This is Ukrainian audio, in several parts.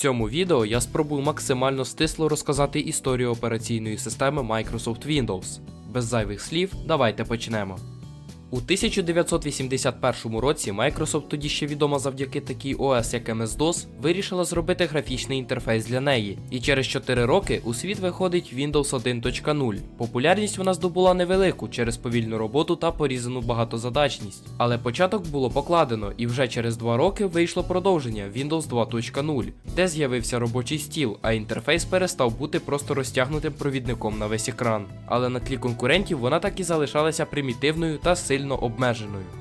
цьому відео я спробую максимально стисло розказати історію операційної системи Microsoft Windows. Без зайвих слів, давайте почнемо. У 1981 році Microsoft, тоді ще відома завдяки такій ОС, як MS-DOS, вирішила зробити графічний інтерфейс для неї. І через 4 роки у світ виходить Windows 1.0. Популярність вона здобула невелику через повільну роботу та порізану багатозадачність. Але початок було покладено, і вже через 2 роки вийшло продовження Windows 2.0, де з'явився робочий стіл, а інтерфейс перестав бути просто розтягнутим провідником на весь екран. Але на тлі конкурентів вона так і залишалася примітивною та сильно обмеженою.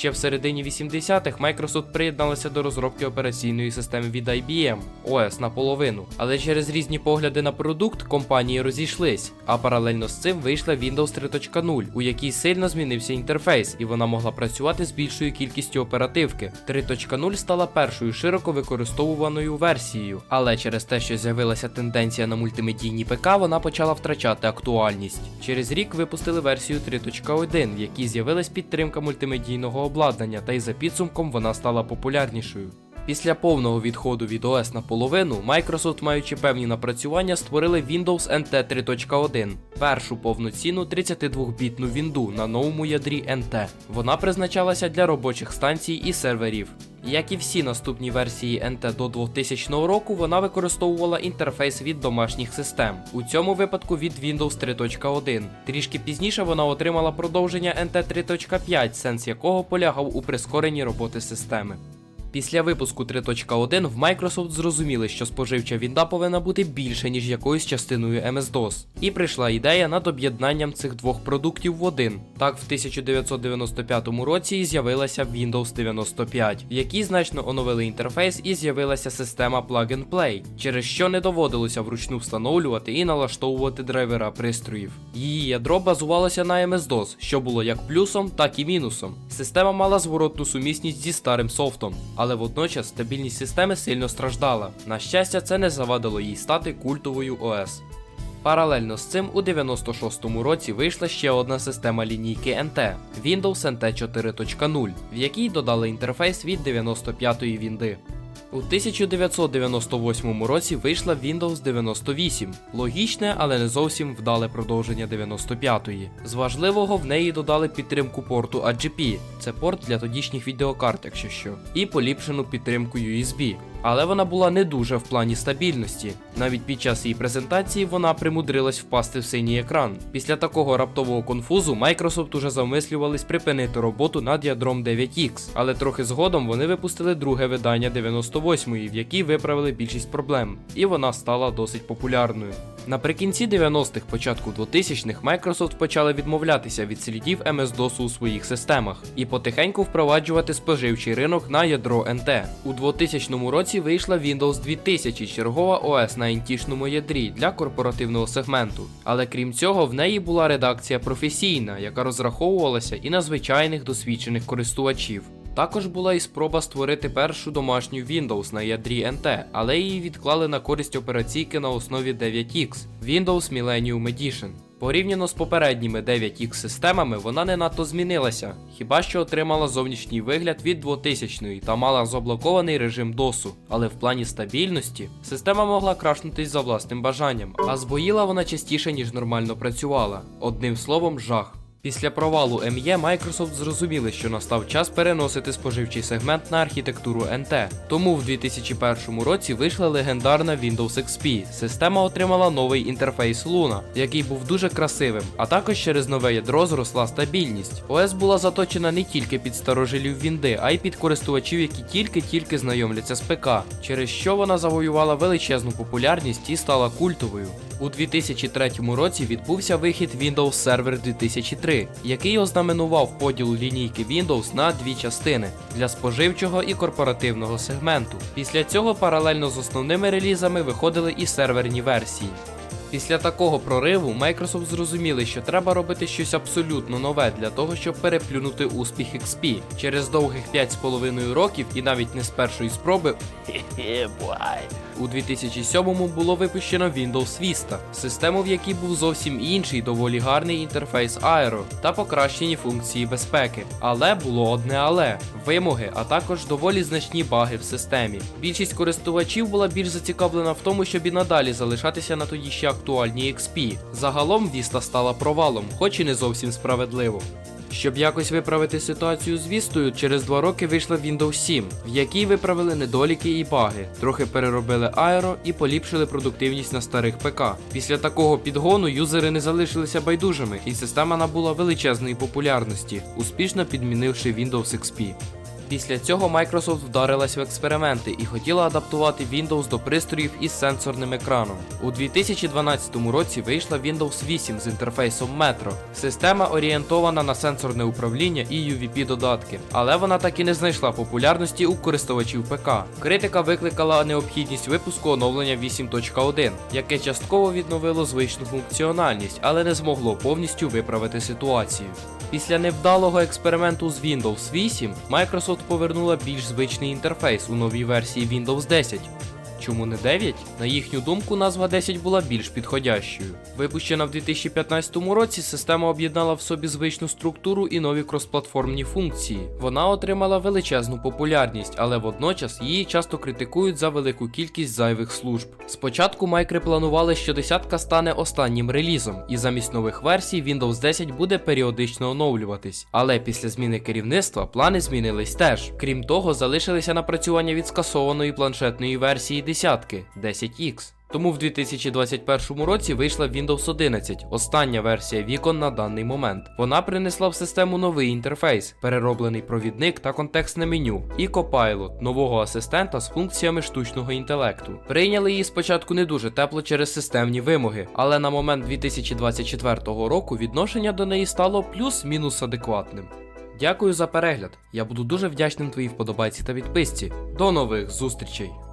Ще в середині 80-х Microsoft приєдналася до розробки операційної системи від IBM OS наполовину, але через різні погляди на продукт компанії розійшлись, а паралельно з цим вийшла Windows 3.0, у якій сильно змінився інтерфейс, і вона могла працювати з більшою кількістю оперативки. 3.0 стала першою широко використовуваною версією, але через те, що з'явилася тенденція на мультимедійні ПК, вона почала втрачати актуальність. Через рік випустили версію 3.1, в якій з'явилась підтримка мультимедійного обладнання, та й за підсумком вона стала популярнішою. Після повного відходу від OS наполовину, Microsoft, маючи певні напрацювання, створили Windows NT 3.1, першу повноцінну 32-бітну вінду на новому ядрі NT. Вона призначалася для робочих станцій і серверів. Як і всі наступні версії NT до 2000 року, вона використовувала інтерфейс від домашніх систем, у цьому випадку від Windows 3.1. Трішки пізніше вона отримала продовження NT 3.5, сенс якого полягав у прискоренні роботи системи. Після випуску 3.1 в Microsoft зрозуміли, що споживча вінда повинна бути більше, ніж якоюсь частиною MS-DOS. І прийшла ідея над об'єднанням цих двох продуктів в один. Так, в 1995 році і з'явилася Windows 95, в якій значно оновили інтерфейс і з'явилася система Plug and Play, через що не доводилося вручну встановлювати і налаштовувати драйвера пристроїв. Її ядро базувалося на MS-DOS, що було як плюсом, так і мінусом. Система мала зворотну сумісність зі старим софтом але водночас стабільність системи сильно страждала. На щастя, це не завадило їй стати культовою ОС. Паралельно з цим у 96-му році вийшла ще одна система лінійки NT Windows NT 4.0, в якій додали інтерфейс від 95-ї вінди. У 1998 році вийшла Windows 98, логічне, але не зовсім вдале продовження 95-ї. З важливого в неї додали підтримку порту AGP, це порт для тодішніх відеокарт, якщо що, і поліпшену підтримку USB. Але вона була не дуже в плані стабільності. Навіть під час її презентації вона примудрилась впасти в синій екран. Після такого раптового конфузу Microsoft уже замислювались припинити роботу над ядром 9X, але трохи згодом вони випустили друге видання 98-ї, в якій виправили більшість проблем, і вона стала досить популярною. Наприкінці 90-х, початку 2000-х Microsoft почали відмовлятися від слідів MS-DOS у своїх системах і потихеньку впроваджувати споживчий ринок на ядро NT. У 2000 році вийшла Windows 2000, чергова ОС на інтішному ядрі для корпоративного сегменту. Але крім цього, в неї була редакція професійна, яка розраховувалася і на звичайних досвідчених користувачів. Також була і спроба створити першу домашню Windows на ядрі NT, але її відклали на користь операційки на основі 9X Windows Millennium Edition. Порівняно з попередніми 9X системами, вона не надто змінилася, хіба що отримала зовнішній вигляд від 2000-ї та мала заблокований режим DOS, але в плані стабільності система могла крашнутись за власним бажанням, а збоїла вона частіше, ніж нормально працювала. Одним словом, жах. Після провалу ME Microsoft зрозуміли, що настав час переносити споживчий сегмент на архітектуру NT. Тому в 2001 році вийшла легендарна Windows XP. Система отримала новий інтерфейс Luna, який був дуже красивим, а також через нове ядро зросла стабільність. ОС була заточена не тільки під старожилів Вінди, а й під користувачів, які тільки-тільки знайомляться з ПК, через що вона завоювала величезну популярність і стала культовою. У 2003 році відбувся вихід Windows Server 2003, який ознаменував поділ лінійки Windows на дві частини для споживчого і корпоративного сегменту. Після цього паралельно з основними релізами виходили і серверні версії. Після такого прориву Microsoft зрозуміли, що треба робити щось абсолютно нове для того, щоб переплюнути успіх XP. Через довгих 5,5 років і навіть не з першої спроби у 2007-му було випущено Windows Vista, систему, в якій був зовсім інший доволі гарний інтерфейс Aero та покращені функції безпеки. Але було одне але вимоги, а також доволі значні баги в системі. Більшість користувачів була більш зацікавлена в тому, щоб і надалі залишатися на тоді ще актуальній XP. Загалом Vista стала провалом, хоч і не зовсім справедливо. Щоб якось виправити ситуацію з Вістою, через два роки вийшла Windows 7, в якій виправили недоліки і баги, трохи переробили аеро і поліпшили продуктивність на старих ПК. Після такого підгону юзери не залишилися байдужими, і система набула величезної популярності, успішно підмінивши Windows XP. Після цього Microsoft вдарилась в експерименти і хотіла адаптувати Windows до пристроїв із сенсорним екраном. У 2012 році вийшла Windows 8 з інтерфейсом Metro. Система орієнтована на сенсорне управління і UVP додатки, але вона так і не знайшла популярності у користувачів ПК. Критика викликала необхідність випуску оновлення 8.1, яке частково відновило звичну функціональність, але не змогло повністю виправити ситуацію. Після невдалого експерименту з Windows 8 Microsoft повернула більш звичний інтерфейс у новій версії Windows 10. Чому не 9? На їхню думку, назва 10 була більш підходящою. Випущена в 2015 році, система об'єднала в собі звичну структуру і нові кросплатформні функції. Вона отримала величезну популярність, але водночас її часто критикують за велику кількість зайвих служб. Спочатку майкри планували, що десятка стане останнім релізом, і замість нових версій Windows 10 буде періодично оновлюватись. Але після зміни керівництва плани змінились теж. Крім того, залишилися напрацювання від скасованої планшетної версії десятки 10X. Тому в 2021 році вийшла Windows 11, остання версія вікон на даний момент. Вона принесла в систему новий інтерфейс, перероблений провідник та контекстне меню, і Copilot, нового асистента з функціями штучного інтелекту. Прийняли її спочатку не дуже тепло через системні вимоги, але на момент 2024 року відношення до неї стало плюс-мінус адекватним. Дякую за перегляд. Я буду дуже вдячним твоїй вподобайці та підписці. До нових зустрічей!